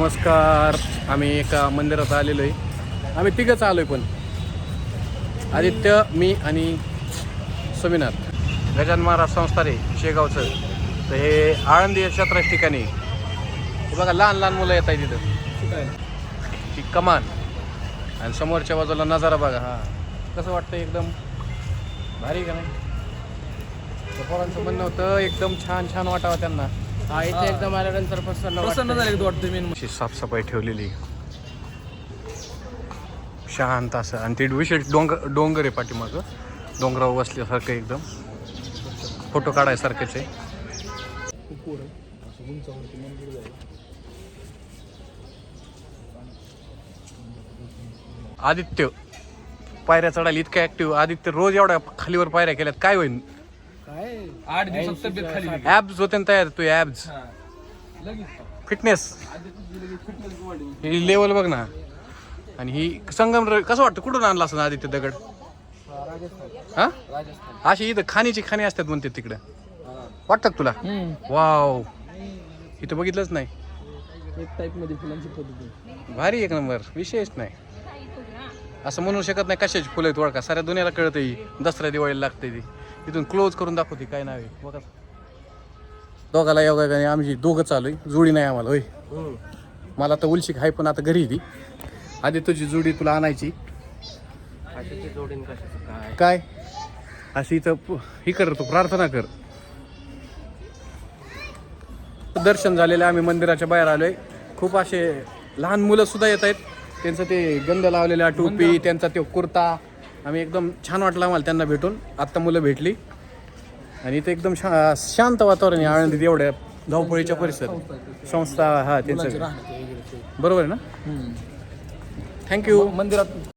नमस्कार. आम्ही एका मंदिरात आलेलो आहे आम्ही तिघंच आलो आहे पण. आदित्य मी आणि स्वामीनाथ गजान महाराज संस्था रे शेगावचं. तर हे आळंदी क्षेत्राच्या ठिकाणी. बघा लहान लहान मुलं येत आहेत तिथं. ही कमान. आणि समोरच्या बाजूला नजारा बघा हा. कसं वाटतं एकदम? भारी का नाही? पोरांचं म्हणणं होतं एकदम छान छान वाटावं त्यांना. हा इथे एकदम आल्यानंतर प्रसन्न प्रसन्न झाले का वाटतं मेन अशी साफसफाई ठेवलेली. शांत असं. आणि ते विशेष डोंगर डोंगर आहे पाठीमागं. डोंगरावर बसल्यासारखं एकदम. फोटो काढायसारखेच आहे. आदित्य. पायऱ्या चढायला इतकं ऍक्टिव्ह आदित्य रोज एवढ्या खालीवर पायऱ्या केल्यात. काय होईल काय आठ दिवसात तब्येत खाली गेली. ॲब्स होते ना तयार तू हा. लगेच फिटनेस आधी तुझी लगेच fitness वाढली. ही लेवल बघ ना. आणि ही संगम कसं वाटतं? कुठून आणला असं आदित्य दगड? हा? राजस्थान अशी इथं खाणीची खाणी असतात म्हणते तिकडं. हा. वाटतं का तुला? वाव इथं बघितलंच नाही. एक टाईपमध्ये फुलांची पद्धती भारी एक नंबर विषयच नाही. असं म्हणू शकत नाही कशाची फुलं आहेत ओळखा साऱ्या दुनियाला कळतं ही दसऱ्या दिवाळीला लागते ती. इथून क्लोज करून दाखवते काय नाव आहे. बघा. दोघाला योगा आमची दोघं चालू आहे जुडी नाही आम्हाला होय. मला तर उलशिक आहे पण आता घरी ती. आधी तुझी जुडी तुला आणायची. काय? अशी इथं ही कर तू प्रार्थना कर. दर्शन झालेलं आम्ही मंदिराच्या बाहेर आलोय. खूप असे लहान मुलं सुद्धा येत आहेत. त्यांचं ते गंध लावलेला टोपी त्यांचा तो कुर्ता. आम्ही एकदम छान वाटलं आम्हाला त्यांना भेटून. आत्ता मुलं भेटली. आणि इथे एकदम शा शांत वातावरण आहे आनंदीत एवढ्या धावपळीच्या परिसरात. संस्था हा त्यांचं. बरोबर आहे ना? थँक्यू मंदिरात